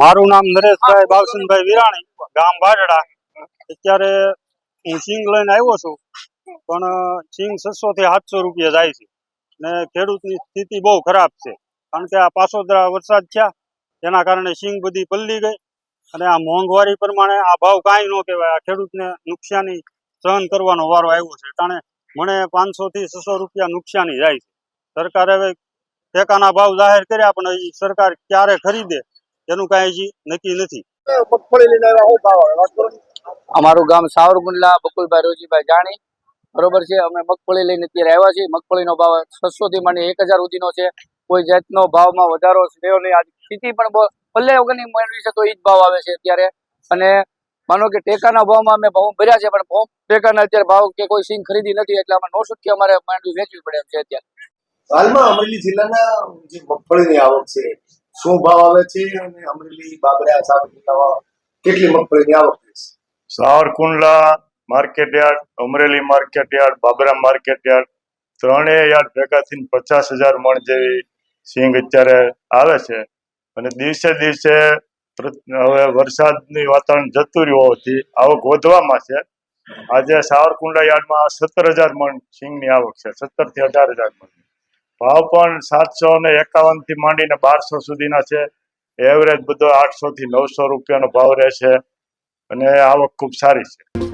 મારું નામ નરેશભાઈ બાવસનભાઈ વિરાણી, ગામ બાજડા અત્યારે હું સિંગ લઈને આવ્યો છું, પણ સિંગ છસો થી સાતસો રૂપિયા જાય છે. ને ખેડૂતની સ્થિતિ બહુ ખરાબ છે. કારણ કે આ પાસોદરા વરસાદ થયા તેના કારણે સિંગ બધી પલ્લી ગઈ. અને આ મોંઘવારી પ્રમાણે આ ભાવ કાંઈ ન કહેવાય. આ ખેડૂતને નુકસાની સહન કરવાનો વારો આવ્યો છે. કારણ મને પાંચસો થી છસો રૂપિયા નુકસાની જાય છે. સરકારે હવે ટેકાના ભાવ જાહેર કર્યા પણ હજી સરકાર ક્યારે ખરીદે એનું કાંઈ હજી નક્કી નથી. ને. અમારું ગામ સાવરકુંડલા બકુલભાઈ રોજીભાઈ જાણી. બરોબર છે અમે મગફળી લઈને અત્યારે આવ્યા છીએ. મગફળીનો ભાવ છસો થી માંડી એક હજાર સુધીનો છે. કોઈ જાતનો ભાવમાં વધારો થયો નહીં. આજ સ્થિતિ પણ બહુ પલ્લે વગરની મેળવી છે તો એ જ ભાવ આવે છે અત્યારે. અને માનો કે ટેકાના ભાવમાં અમે ભાવ ભર્યા છે પણ ભાવ ટેકાના અત્યારે ભાવ કે કોઈ સિંગ ખરીદી નથી એટલે અમે નવસો થી અમારે માંડવી વેચવી પડે છે અત્યારે. હાલમાં અમરેલી જિલ્લાના જે મગફળીની આવક છે, શું ભાવ આવે છે અને અમરેલી બાબરા સાબરકાંઠા કેટલી મગફળીની આવક છે? Savarkundla market yard, Amreli market yard, Babra market yard ત્રણેય યાર્ડ ભેગા થઈને પચાસ હજાર મણ જેવી સિંગ અત્યારે આવે છે. અને દિવસે દિવસે હવે વરસાદની વાતાવરણ જતું રહ્યું હોવાથી આવક વધવામાં છે. આજે સાવરકુંડલા યાર્ડમાં સત્તર હજાર મણ સિંગની આવક છે, સત્તરથી અઢાર હજાર મણ. ભાવ પણ સાતસો ને એકાવનથી માંડીને બારસો સુધીના છે. એવરેજ બધો આઠસો થી નવસો રૂપિયાનો ભાવ રહે છે અને આવક ખૂબ સારી છે.